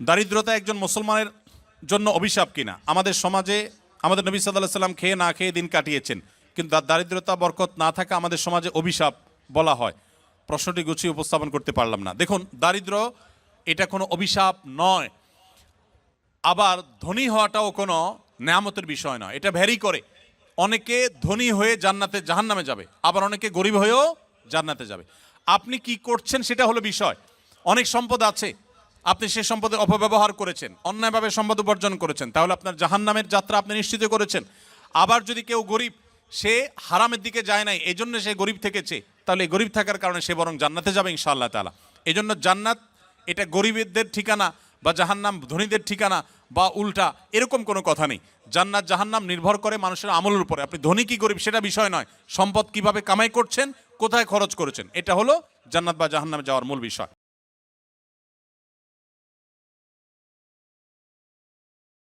দারিদ্রতা একজন মুসলমানের জন্য অভিশাপ কিনা? আমাদের সমাজে আমাদের নবী সাল্লাহ সাল্লাম খেয়ে না খেয়ে দিন কাটিয়েছেন, কিন্তু দারিদ্রতা বরকত না থাকা আমাদের সমাজে অভিশাপ বলা হয়। প্রশ্নটি গুছিয়ে উপস্থাপন করতে পারলাম না। দেখুন, দারিদ্র এটা কোনো অভিশাপ নয়। আবার ধনী হওয়াটাও কোনো নেয়ামতের বিষয় নয়। এটা ভ্যারি করে। অনেকে ধনী হয়ে জান্নাতে, জাহান্নামে যাবে, আবার অনেকে গরিব হয়েও জান্নাতে যাবে। আপনি কি করছেন সেটা হলো বিষয়। অনেক সম্পদ আছে আপনি সেই সম্পদের অপব্যবহার করেছেন, অন্যায়ভাবে সম্পদ উপার্জন করেছেন, তাহলে আপনার জাহান্নামের যাত্রা আপনি নিশ্চিত করেছেন। আবার যদি কেউ গরিব, সে হারামের দিকে যায় নাই এই জন্য সে গরিব থেকেছে, তাহলে গরিব থাকার কারণে সে বরং জান্নাতে যাবে ইনশাআল্লাহ তালা এই জন্য জান্নাত এটা গরিবদের ঠিকানা বা জাহান্নাম ধনীদের ঠিকানা বা উল্টা, এরকম কোনো কথা নেই। জান্নাত জাহান্নাম নির্ভর করে মানুষের আমলের উপরে। আপনি ধনী কি গরিব সেটা বিষয় নয়। সম্পদ কীভাবে কামাই করছেন, কোথায় খরচ করেছেন, এটা হলো জান্নাত বা জাহান্নামে যাওয়ার মূল বিষয়।